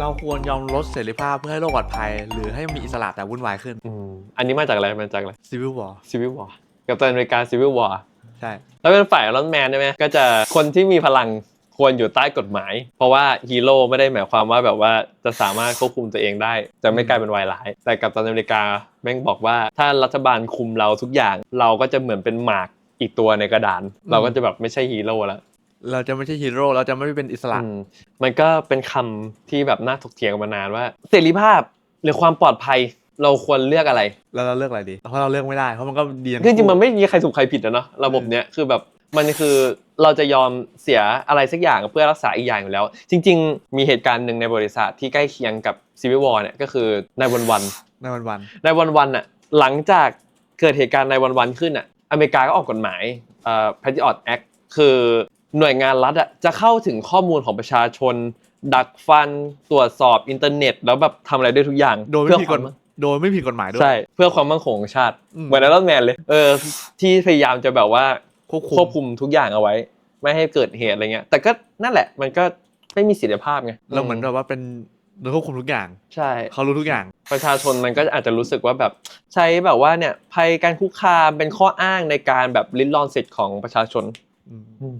เราควรยอมลดเสรีภาพเพื่อให้โลกปลอดภัย หรือให้มีอิสระแต่วุ่นวายขึ้นอืมอันนี้มาจากอะไรมาจากอะไร Civil War Civil War กับตันอเมริกา Civil War ใช่ แล้วเป็นฝ่ายรอนแมนใช่ไหมก็จะคนที่มีพลังควรอยู่ใต้กฎหมาย เพราะว่าฮีโร่ไม่ได้หมายความว่าแบบว่าจะสามารถควบคุมตัวเองได้ จะไม่กลายเป็นวายร้าย แต่กับตันอเมริกาแม่งบอกว่า ถ้ารัฐบาลคุมเราทุกอย่าง เราก็จะเหมือนเป็นหมากอีกตัวในกระดาน เราก็จะแบบไม่ใช่ฮีโร่แล้ว เราจะไม่ใช่ฮีโร่เราจะไม่เป็นอิสระอืมมันก็เป็นคำที่แบบน่าถกเถียงกันมานานว่า เสรีภาพหรือความปลอดภัยเราควรเลือกอะไรแล้วเราเลือกอะไรดีเพราะเราเลือกไม่ได้เพราะมันก็ดีทั้คือจริงๆมันคู่ไม่มีใครถูกใครผิดนะเนาะระบบเนี้ยคือแบบมันคือเราจะยอมเสียอะไรสักอย่างเพื่อรักษาอีกอย่างอยู่แล้ว จริง ๆ มีเหตุการณ์หนึ่งในบริษัทที่ใกล้เคียงกับซีวิวอร์เนี่ยก็คือในวันวัน ในวันวันในวันวันๆน่ะหลังจากเกิดเหตุการณ์ในวันวันๆขึ้นอะอเมริกาก็ออกกฎหมายเอ่อ Patriot Act คือ หน่วยงานรัฐอะจะเข้าถึงข้อมูลของประชาชน ดักฟันตรวจสอบอินเทอร์เน็ต แล้วแบบทำอะไรได้ทุกอย่างโดยไม่เพื่อผิดคกวาฎมโดยไม่ผิดกฎหมายด้วย ใช่เพื่อความมั่นคงของชาติ อืม เหมือนไอรอนแมนเลยเออที่พยายามจะแบบว่าควบคุมควบคุมทุกอย่างเอาไว้ ไม่ให้เกิดเหตุอะไรเงี้ย แต่ก็นั่นแหละมันก็ไม่มีเสถียรภาพไงเราเหมือนแบบว่าเป็นโดยควบคุมทุกอย่าง ใช่ เขารู้ทุกอย่าง ประชาชนมันก็อาจจะรู้สึกว่าแบบใช้แบบว่าเนี่ยภัยการคุกคามเป็นข้ออ้างในการแบบลิ้นรอนสิทธิ์ของประชาชนอืม